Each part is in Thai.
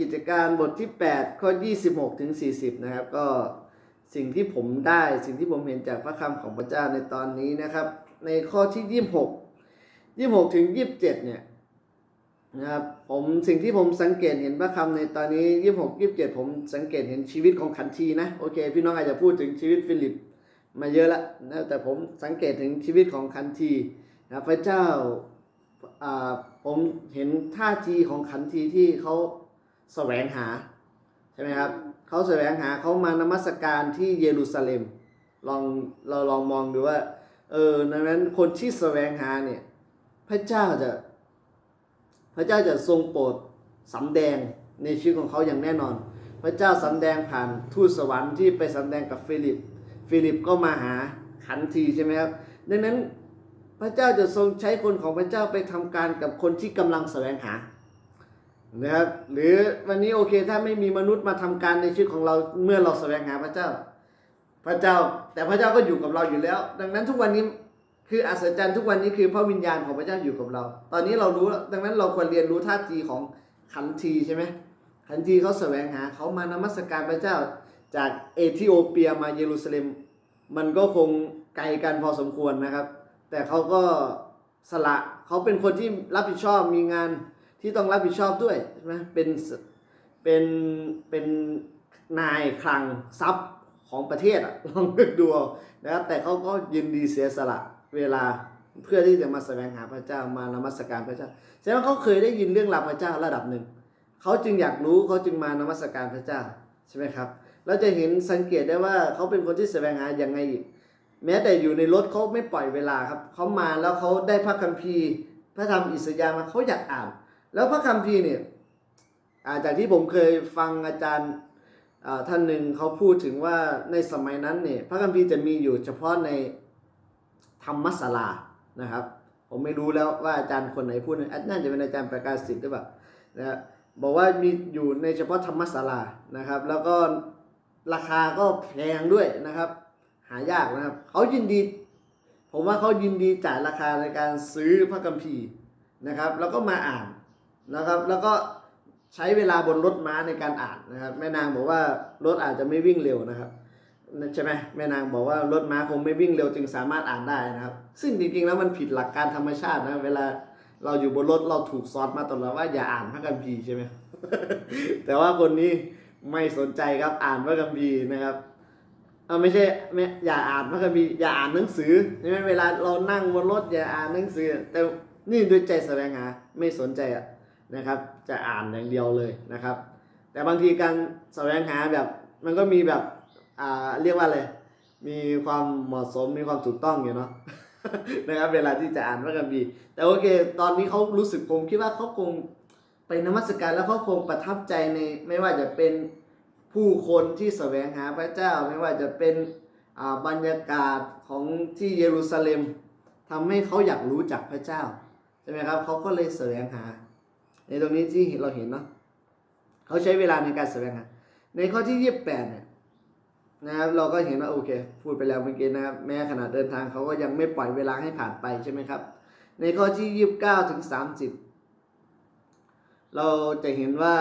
กิจการบทที่ 8 ข้อ 26 ถึง 40 นะครับ ก็สิ่งที่ผมได้สิ่งที่ผมเห็นจากพระคำของพระเจ้าในตอนนี้นะครับ ในข้อที่ 26 26 ถึง 27 เนี่ยนะครับผมสิ่งที่ผมสังเกตเห็นพระคำในตอนนี้ 26 27 ผมสังเกตเห็นชีวิตของขันทีนะโอเค พี่น้องอาจจะพูดถึงชีวิตฟิลิปมาเยอะล้วนะแต่ผมสังเกตถึงชีวิตของขันทีนะพระเจ้าอ่าผมเห็นท่าทีของขันทีที่เขา แสวงหาใช่ไหมครับเขาแสวงหาเขามานมัสการที่เยรูซาเล็มลองเราลองมองดูว่าเออดังนั้นคนที่แสวงหาเนี่ยพระเจ้าจะพระเจ้าจะทรงโปรดสำแดงในชีวิตของเขาอย่างแน่นอน พระเจ้าสำแดงผ่านทูตสวรรค์ที่ไปสำแดงกับฟิลิป ฟิลิปก็มาหาขันทีใช่ไหมครับดังนั้นพระเจ้าจะทรงใช้คนของพระเจ้าไปทำการกับคนที่กำลังแสวงหา นะครับหรือวันนี้โอเคถ้าไม่มีมนุษย์มาทำการในชีวิตของเราเมื่อเราแสวงหาพระเจ้า พระเจ้า แต่พระเจ้าก็อยู่กับเราอยู่แล้ว ดังนั้นทุกวันนี้คืออัศจรรย์ทุกวันนี้คือพระวิญญาณของพระเจ้าอยู่กับเรา ตอนนี้เรารู้ดังนั้นเราควรเรียนรู้ท่าทีของขันทีใช่ไหมขันทีเขาแสวงหาเขามานมัสการพระเจ้าจากเอธิโอเปียมาเยรูซาเล็ม มันก็คงไกลกันพอสมควรนะครับ แต่เขาก็สละเขาเป็นคนที่รับผิดชอบมีงาน ที่ต้องรับผิดชอบด้วยใช่ไหมเป็นเป็นเป็นนายคลังทรัพย์ของประเทศอะลองนึกดูนะครับแต่เขาก็ยินดีเสียสละเวลาเพื่อที่จะมาแสวงหาพระเจ้ามานมัสการพระเจ้าแสดงว่าเขาเคยได้ยินเรื่องราวพระเจ้าระดับหนึ่งเขาจึงอยากรู้เขาจึงมานมัสการพระเจ้าใช่ไหมครับเราจะเห็นสังเกตได้ว่าเขาเป็นคนที่แสวงหาอย่างไงอีก แม้แต่อยู่ในรถเขาไม่ปล่อยเวลาครับเขามาแล้วเขาได้พระคัมภีร์ พระธรรมอิสยาห์มาเขาอยากอ่าน แล้วพระคัมภีร์เนี่ยอาจากที่ผมเคยฟังอาจารย์ท่านหนึ่งเขาพูดถึงว่าในสมัยนั้นเนี่ยพระคัมภีร์จะมีอยู่เฉพาะในธรรมศาลานะครับ ผมไม่รู้แล้วว่าอาจารย์คนไหนพูดนะน่าจะเป็นอาจารย์ประกาศสิทธิ์หรือเปล่านะครับบอกว่ามีอยู่ในเฉพาะธรรมศาลานะครับ แล้วก็ราคาก็แพงด้วยนะครับ หายากนะครับเขายินดี ผมว่าเขายินดีจ่ายราคาในการซื้อพระคัมภีร์นะครับ แล้วก็มาอ่าน นะครับ แล้วก็ใช้เวลาบนรถม้าในการอ่านนะครับ แม่นางบอกว่ารถอาจจะไม่วิ่งเร็วนะครับใช่ไหมแม่นางบอกว่ารถม้าคงไม่วิ่งเร็วจึงสามารถอ่านได้นะครับ ซึ่งจริงๆแล้วมันผิดหลักการธรรมชาตินะเวลาเราอยู่บนรถเราถูกสอนมาตลอดว่าอย่าอ่านพระคัมภีร์ใช่ไหมแต่ว่าคนนี้ไม่สนใจครับอ่านพระคัมภีร์นะครับเอาไม่ใช่ไม่อย่าอ่านพระคัมภีร์อย่าอ่านหนังสือใช่ไหมเวลาเรานั่งบนรถอย่าอ่านหนังสือ แต่นี่ด้วยใจแสวงหาไม่สนใจอะ นะครับ จะอ่านอย่างเดียวเลยนะครับ แต่บางทีการแสวงหาแบบมันก็มีแบบอ่าเรียกว่าอะไรมีความเหมาะสมมีความถูกต้องอยู่เนาะนะครับเวลาที่จะอ่านพระคัมภีร์แต่โอเค ตอนนี้เขารู้สึกผมคิดว่าเขาคงไปนมัสการแล้วเขาคงประทับใจในไม่ว่าจะเป็นผู้คนที่แสวงหาพระเจ้า ไม่ว่าจะเป็นบรรยากาศของที่เยรูซาเล็มทำให้เขาอยากรู้จักพระเจ้าใช่ไหมครับเขาก็เลยแสวงหา ในตรงนี้ที่เราเห็นเนาะเขาใช้เวลาในการแสวงหาในข้อที่ยี่สิบแปดเนี่ยนะครับเราก็เห็นว่าโอเค พูดไปแล้วเมื่อกี้นะครับแม้ขณะเดินทางเขาก็ยังไม่ปล่อยเวลาให้ผ่านไปใช่ไหมครับ ในข้อที่ยี่สิบเก้าถึงสามสิบเราจะเห็นว่า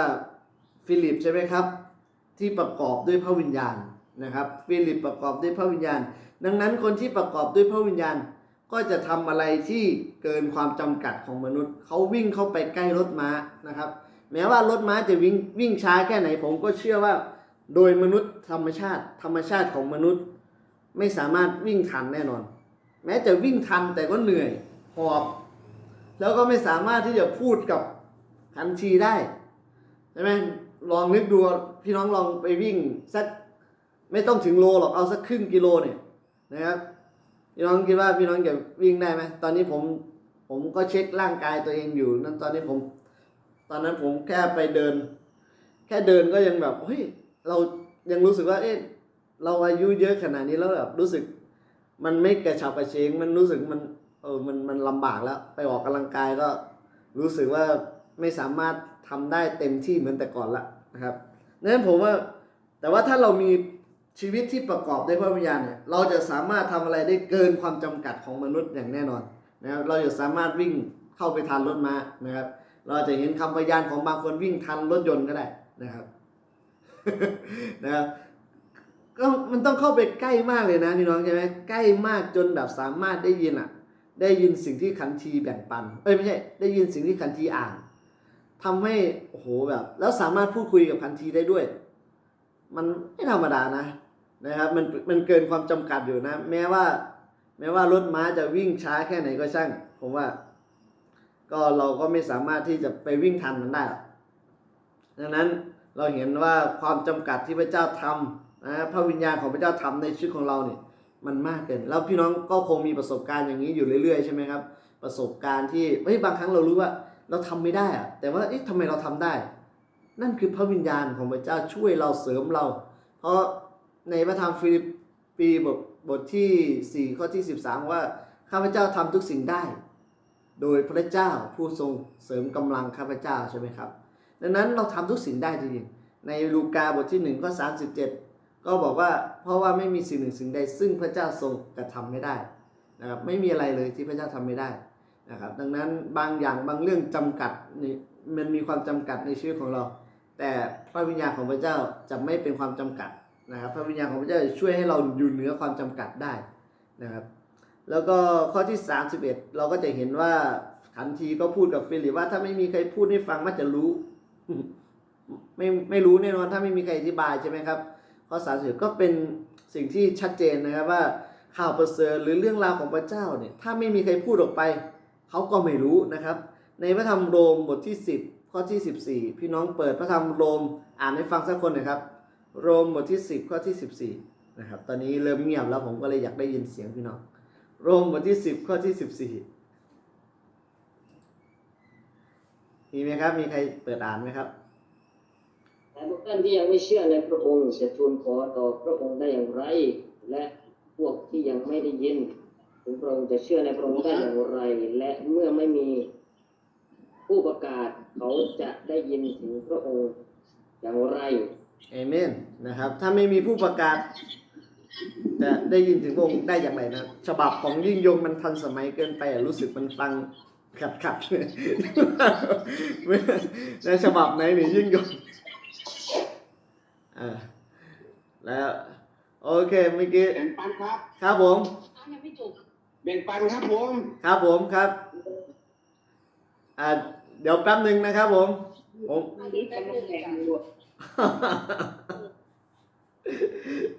ฟิลิปใช่ไหมครับ ที่ประกอบด้วยพระวิญญาณนะครับ ฟิลิปประกอบด้วยพระวิญญาณ ดังนั้นคนที่ประกอบด้วยพระวิญญาณ ก็จะทำอะไรที่เกินความจำกัดของมนุษย์เขาวิ่งเข้าไปใกล้รถม้านะครับ แม้ว่ารถม้าจะวิ่งวิ่งช้าแค่ไหนผมก็เชื่อว่า โดยมนุษย์ธรรมชาติ ธรรมชาติของมนุษย์ ไม่สามารถวิ่งทันแน่นอน แม้จะวิ่งทันแต่ก็เหนื่อยหอบแล้วก็ไม่สามารถที่จะพูดกับทันทีได้ใช่ไหมลองนึกดูพี่น้องลองไปวิ่งสักไม่ต้องถึงโลหรอกเอาสักครึ่งกิโลเนี่ยนะครับ พี่น้องคิดว่าพี่น้องจะวิ่งได้ไหมตอนนี้ผมผมก็เช็คร่างกายตัวเองอยู่นั่นตอนนี้ผม ตอนนั้นผมแค่ไปเดิน แค่เดินก็ยังแบบเฮ้ยเรายังรู้สึกว่าเอ๊ะเราอายุเยอะขนาดนี้แล้วแบบรู้สึก มันไม่กระฉับกระเฉงมันรู้สึกมันเออมันมันลำบากแล้ว ไปออกกำลังกายก็รู้สึกว่าไม่สามารถทำได้เต็มที่เหมือนแต่ก่อนละนะครับนั้นผมว่าแต่ว่าถ้าเรามี ชีวิตที่ประกอบด้วยพระวิญญาณเนี่ยเราจะสามารถทำอะไรได้เกินความจำกัดของมนุษย์อย่างแน่นอนนะครับเราจะสามารถวิ่งเข้าไปทันรถม้านะครับ เราจะเห็นคำพยานของบางคนวิ่งทันรถยนต์ก็ได้นะครับนะครับก็มันต้องเข้าไปใกล้มากเลยนะพี่น้องใช่ไหมใกล้มากจนแบบสามารถได้ยินอะ ได้ยินสิ่งที่ขันทีแบ่งปันเอ้ยไม่ใช่ได้ยินสิ่งที่ขันทีอ่านทำให้โอ้โหแบบ แล้วสามารถพูดคุยกับขันทีได้ด้วย มันไม่ธรรมดานะนะครับ มันมันเกินความจำกัดอยู่นะ แม้ว่า แม้ว่ารถม้าจะวิ่งช้าแค่ไหนก็ช่าง ผมว่า ก็เราก็ไม่สามารถที่จะไปวิ่งทันมันได้ดังนั้นเราเห็นว่าความจำกัดที่พระเจ้าทำนะพระวิญญาณของพระเจ้าทำในชีวิตของเราเนี่ยมันมากเกิน แล้วพี่น้องก็คงมีประสบการณ์อย่างนี้อยู่เรื่อยๆใช่ไหมครับ ประสบการณ์ที่เฮ้ยบางครั้งเรารู้ว่า เราทำไม่ได้อะแต่ว่าเอ๊ะทำไมเราทำได้ นั่นคือพระวิญญาณของพระเจ้าช่วยเราเสริมเรา เพราะในพระธรรมฟิลิปปีบทบทที่ 4 ข้อที่ 13 ว่าข้าพเจ้าทำทุกสิ่งได้ โดยพระเจ้าผู้ทรงเสริมกำลังข้าพเจ้าใช่ไหมครับ ดังนั้นเราทำทุกสิ่งได้จริงๆในลูกาบทที่1ข้อ37 ก็บอกว่าเพราะว่าไม่มีสิ่งหนึ่งสิ่งใด ซึ่งพระเจ้าทรงกระทำไม่ได้นะครับไม่มีอะไรเลยที่พระเจ้าทำไม่ได้นะครับดังนั้นบางอย่างบางเรื่องจำกัดนี่มันมีความจำกัดในชีวิตของเรา แต่พระวิญญาณของพระเจ้าจะไม่เป็นความจำกัดนะครับ พระวิญญาณของพระเจ้าจะช่วยให้เราอยู่เหนือความจำกัดได้นะครับ แล้วก็ข้อที่ 31 เราก็จะเห็นว่าขันทีก็พูดกับฟิลิปว่าถ้าไม่มีใครพูดให้ฟังมันจะรู้ ไม่ไม่รู้แน่นอนถ้าไม่มีใครอธิบายใช่ไหมครับ ข้อสามสิบก็เป็นสิ่งที่ชัดเจนนะครับว่าข่าวประเสริฐหรือเรื่องราวของพระเจ้าเนี่ยถ้าไม่มีใครพูดออกไป เขาก็ไม่รู้นะครับ ในพระธรรมโรมบทที่ 10 ข้อที่ 14 พี่น้องเปิดพระธรรมโรมอ่านให้ฟังสักคนหน่อยครับ โรมบทที่ 10 ข้อที่ 14นะครับตอนนี้เริ่มเงียบแล้วผมก็เลยอยากได้ยินเสียงพี่น้อง โรมบทที่ 10 ข้อที่ 14 มีไหมครับ มีใครเปิดอ่านไหมครับแต่พวกท่านที่ยังไม่เชื่อในพระองค์จะทูลขอต่อพระองค์ได้อย่างไร และพวกที่ยังไม่ได้ยินถึงพระองค์จะเชื่อในพระองค์ได้อย่างไร และเมื่อไม่มีผู้ประกาศ เขาจะได้ยินถึงพระองค์อย่างไรเอเมนนะครับ ถ้าไม่มีผู้ประกาศจะได้ยินถึงพระองค์ได้อย่างไรนะฉบับของยิ่งยงมันทันสมัยเกินไปอะรู้สึกมันฟังขัดขัดในฉบับไหนนี่ยิ่งยงอ่าแล้วโอเคเมื่อกี้แบ่งปันครับ ครับผมแบ่งปันครับผม ครับผมครับอ่า เดี๋ยวแป๊บหนึ่งนะครับผมผม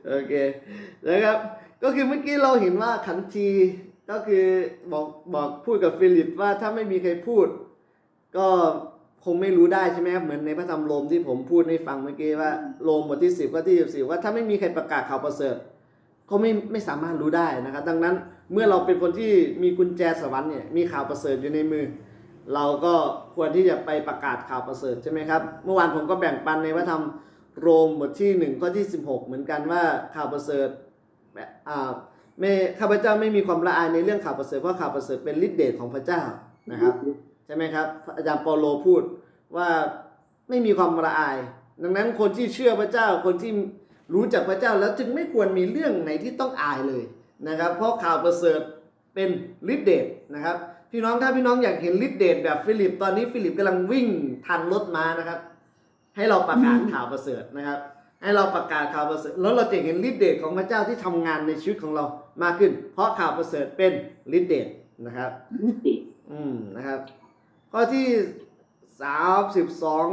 โอเคนะครับ ก็คือเมื่อกี้เราเห็นว่าขันทีก็คือบอกบอกพูดกับฟิลิปว่าถ้าไม่มีใครพูด ก็คงไม่รู้ได้ใช่ไหมครับเหมือนในพระธรรมโรมที่ผมพูดให้ฟังเมื่อกี้ว่าโรมบทที่สิบข้อที่สิบว่าถ้าไม่มีใครประกาศข่าวประเสริฐก็ไม่ไม่สามารถรู้ได้นะครับ ดังนั้นเมื่อเราเป็นคนที่มีกุญแจสวรรค์เนี่ยมีข่าวประเสริฐอยู่ในมือ เราก็ควรที่จะไปประกาศข่าวประเสริฐใช่ไหมครับ เมื่อวานผมก็แบ่งปันในพระธรรมโรมบทที่ 1 ข้อที่ 16 เหมือนกันว่าข่าวประเสริฐไม่ข้าพเจ้าไม่มีความละอายในเรื่องข่าวประเสริฐเพราะข่าวประเสริฐเป็นฤทธิเดชของพระเจ้านะครับใช่ไหมครับอาจารย์เปาโลพูดว่าไม่มีความละอาย ดังนั้นคนที่เชื่อพระเจ้าคนที่รู้จักพระเจ้าแล้วจึงไม่ควรมีเรื่องไหนที่ต้องอายเลยนะครับ เพราะข่าวประเสริฐเป็นฤทธิเดชนะครับ พี่น้องถ้าพี่น้องอยากเห็นฤทธิเดชแบบฟิลิป ตอนนี้ฟิลิปกำลังวิ่งทันรถม้านะครับ ให้เราประกาศข่าวประเสริฐนะครับ ให้เราประกาศข่าวประเสริฐแล้วเราจะเห็นฤทธิเดชของพระเจ้าที่ทำงานในชีวิตของเรามากขึ้น เพราะข่าวประเสริฐเป็นฤทธิเดชนะครับอืมนะครับ ข้อที่สามสิบสอง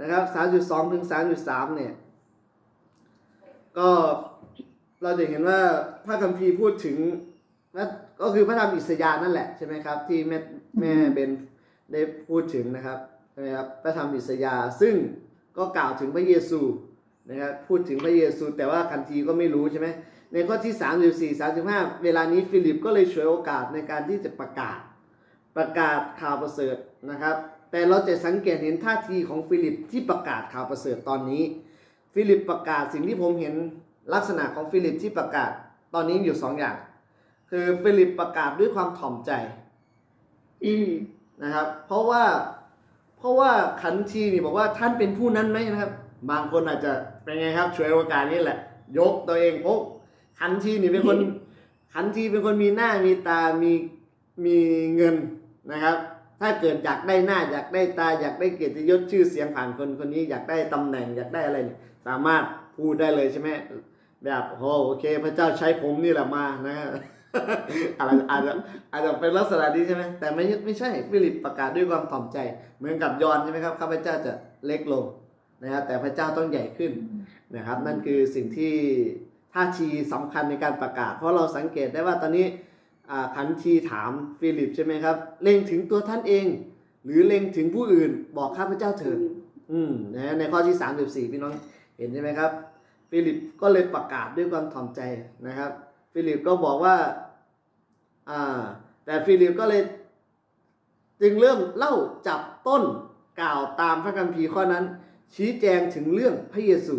นะครับสามจุดสองถึงสามจุดสามเนี่ย ก็เราจะเห็นว่าพระคัมภีร์พูดถึงนะ ก็คือพระธรรมอิสยาห์นั่นแหละใช่ไหมครับ ที่แม่แม่เบนได้พูดถึงนะครับใช่ไหมครับพระธรรมอิสยาห์ซึ่งก็กล่าวถึงพระเยซูนะครับพูดถึงพระเยซู แต่ว่าคันทีก็ไม่รู้ใช่ไหมในข้อที่ 34 35 เวลานี้ฟิลิปก็เลยฉวยโอกาสในการที่จะประกาศประกาศข่าวประเสริฐนะครับ แต่เราจะสังเกตเห็นท่าทีของฟิลิปที่ประกาศข่าวประเสริฐตอนนี้ ฟิลิปประกาศสิ่งที่ผมเห็นลักษณะของฟิลิปที่ประกาศตอนนี้อยู่สองอย่าง คือฟิลิปประกาศด้วยความถ่อมใจ อืมนะครับ เพราะว่า เพราะว่าขันทีนี่บอกว่าท่านเป็นผู้นั้นไหมนะครับ บางคนอาจจะเป็นไงครับช่วยโอกาสนี้แหละ ยกตัวเองพกขันทีนี่เป็นคนขันทีเป็นคนมีหน้ามีตามีมีเงินนะครับ ถ้าเกิดอยากได้หน้า อยากได้ตา อยากได้เกียรติยศชื่อเสียงผ่านคนคนนี้ อยากได้ตำแหน่ง อยากได้อะไรเนี่ยสามารถพูดได้เลยใช่ไหมแบบโอ้โอเค พระเจ้าใช้ผมนี่แหละมานะ อาจจะอาจจะอาจจะเป็นลักษณะนี้ใช่ไหมแต่ไม่ไม่ใช่ฟิลิปประกาศด้วยความถ่อมใจ เหมือนกับยอห์นใช่ไหมครับข้าพเจ้าจะเล็กลงนะครับแต่พระเจ้าต้องใหญ่ขึ้นนะครับ นั่นคือสิ่งที่ท่าทีสำคัญในการประกาศ เพราะเราสังเกตได้ว่าตอนนี้อ่าขันทีถามฟิลิปใช่ไหมครับเล็งถึงตัวท่านเอง หรือเล็งถึงผู้อื่นบอกข้าพเจ้าเถิดอืมนะฮะในข้อที่ 34 พี่น้องเห็นใช่ไหมครับ ฟิลิปก็เลยประกาศด้วยความถ่อมใจนะครับ ฟิลิปก็บอกว่าอ่าแต่ฟิลิปก็เลยจึงเริ่มเล่าจับต้นกล่าวตามพระคัมภีร์ข้อนั้น ชี้แจงถึงเรื่องพระเยซู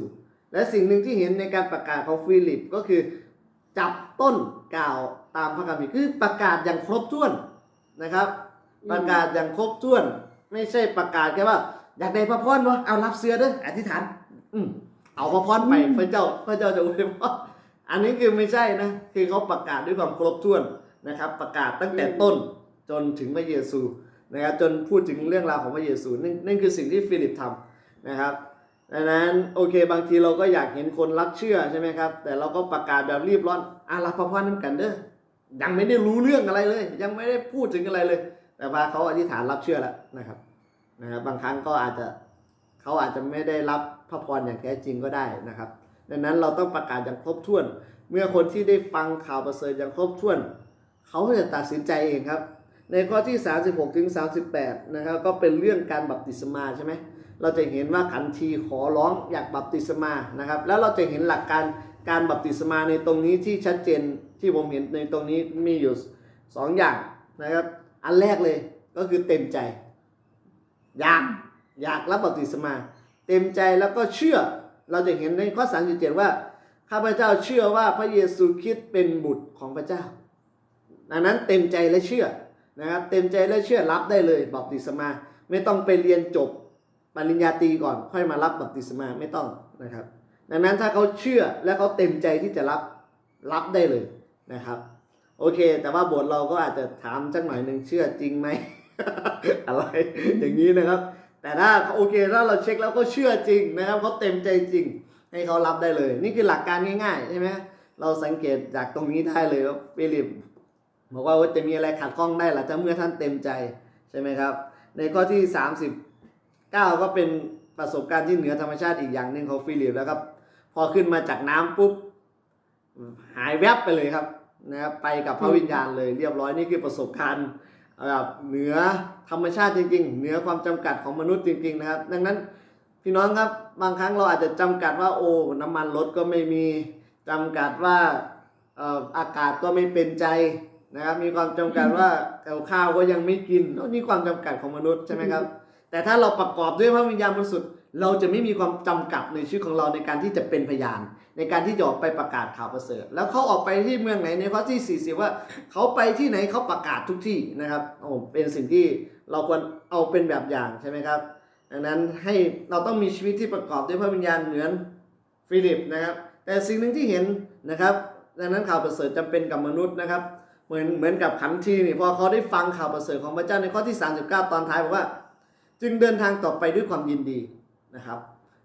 และสิ่งหนึ่งที่เห็นในการประกาศของฟิลิปก็คือ จับต้นกล่าวตามพระคัมภีร์คือประกาศอย่างครบถ้วนนะครับ ประกาศอย่างครบถ้วน ไม่ใช่ประกาศแค่ว่า อยากได้พระพรวะเอารับเสื้อเด้ออธิษฐาน อืมเอาพระพรไปพระเจ้า พระเจ้าจะอวยพร อันนี้คือไม่ใช่นะ คือเขาประกาศด้วยความครบถ้วนนะครับ ประกาศตั้งแต่ต้นจนถึงพระเยซูนะครับจนพูดถึงเรื่องราวของพระเยซูนั่นนั่นคือสิ่งที่ฟิลิปทำนะครับดังนั้นโอเค บางทีเราก็อยากเห็นคนรักเชื่อใช่ไหมครับ แต่เราก็ประกาศแบบรีบร้อนอะรับพระพรนั้นกันเด้อยังไม่ได้รู้เรื่องอะไรเลย ยังไม่ได้พูดถึงอะไรเลย แต่ว่าเขาอธิษฐานรับเชื่อแล้วนะครับนะครับบางครั้งก็อาจจะเขาอาจจะไม่ได้รับพระพรอย่างแท้จริงก็ได้นะครับ ดังนั้นเราต้องประกาศอย่างครบถ้วน เมื่อคนที่ได้ฟังข่าวประเสริฐอย่างครบถ้วน เขาจะตัดสินใจเองครับ ในข้อที่ 36ถึง38นะครับก็เป็นเรื่องการบัพติศมาใช่ไหมเราจะเห็นว่าขันทีขอร้องอยากบัพติศมานะครับ แล้วเราจะเห็นหลักการการบัพติศมาในตรงนี้ที่ชัดเจนที่ผมเห็นในตรงนี้มีอยู่สองอย่างนะครับ อันแรกเลยก็คือเต็มใจ อยากอยากรับบัพติศมา เต็มใจแล้วก็เชื่อ เราจะเห็นในข้อ37ว่าข้าพเจ้าเชื่อว่าพระเยซูคริสต์เป็นบุตรของพระเจ้า ดังนั้นเต็มใจและเชื่อนะครับเต็มใจและเชื่อรับได้เลยบัพติศมา ไม่ต้องไปเรียนจบปริญญาตรีก่อน ค่อยมารับบัพติศมาไม่ต้องนะครับ ดังนั้นถ้าเขาเชื่อและเขาเต็มใจที่จะรับรับได้เลยนะครับโอเค แต่ว่าบทเราก็อาจจะถามสักหน่อยหนึ่งเชื่อจริงไหม อะไรอย่างนี้นะครับ แต่ถ้าโอเคถ้าเราเช็คแล้วก็เชื่อจริงนะครับเขาเต็มใจจริง ให้เขารับได้เลย นี่คือหลักการง่ายๆใช่ไหมเราสังเกตจากตรงนี้ได้เลยว่าฟิลิปบอกว่าจะมีอะไรขัดข้องได้หรือถ้าเมื่อท่านเต็มใจใช่ไหมครับ ในข้อที่ 39 ก็เป็นประสบการณ์ที่เหนือธรรมชาติอีกอย่างหนึ่งของฟิลิปแล้วครับ พอขึ้นมาจากน้ำปุ๊บหายแวบไปเลยครับนะครับไปกับพระวิญญาณเลยเรียบร้อยนี่คือประสบการณ์ แบบเหนือธรรมชาติจริงๆ เหนือความจำกัดของมนุษย์จริง ๆ นะครับ ดังนั้นพี่น้องครับบางครั้งเราอาจจะจำกัดว่าโอ้น้ำมันรถก็ไม่มีจำกัดว่าอากาศก็ไม่เป็นใจนะครับ มีความจำกัดว่าข้าวก็ยังไม่กินนี่ความจำกัดของมนุษย์ใช่ไหมครับ แต่ถ้าเราประกอบด้วยพระวิญญาณบริสุทธิ์เราจะไม่มีความจำกัดในชีวิตของเราในการที่จะเป็นพยาน ในการที่จะออกไปประกาศข่าวประเสริฐ แล้วเขาออกไปที่เมืองไหนในข้อที่ 40 ว่าเขาไปที่ไหนเขาประกาศทุกที่นะครับโอ้เป็นสิ่งที่เราควรเอาเป็นแบบอย่างใช่ไหมครับ ดังนั้นให้เราต้องมีชีวิตที่ประกอบด้วยพระวิญญาณเหมือนฟิลิปนะครับ แต่สิ่งหนึ่งที่เห็นนะครับ ดังนั้นข่าวประเสริฐจำเป็นกับมนุษย์นะครับ เหมือนเหมือนกับขันทีนี่พอเขาได้ฟังข่าวประเสริฐของพระเจ้าในข้อที่ 39 ตอนท้ายบอกว่า จึงเดินทางต่อไปด้วยความยินดีนะครับ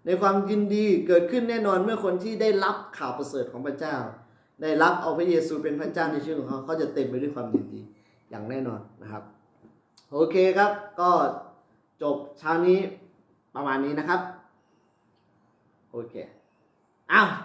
ในความยินดีเกิดขึ้นแน่นอนเมื่อคนที่ได้รับข่าวประเสริฐของพระเจ้า ได้รับเอาพระเยซูเป็นพระเจ้าในชีวิตของเขาเขาจะเต็มไปด้วยความยินดีอย่างแน่นอนนะครับโอเคครับ ก็จบเช้านี้ประมาณนี้นะครับ โอเคอ้าว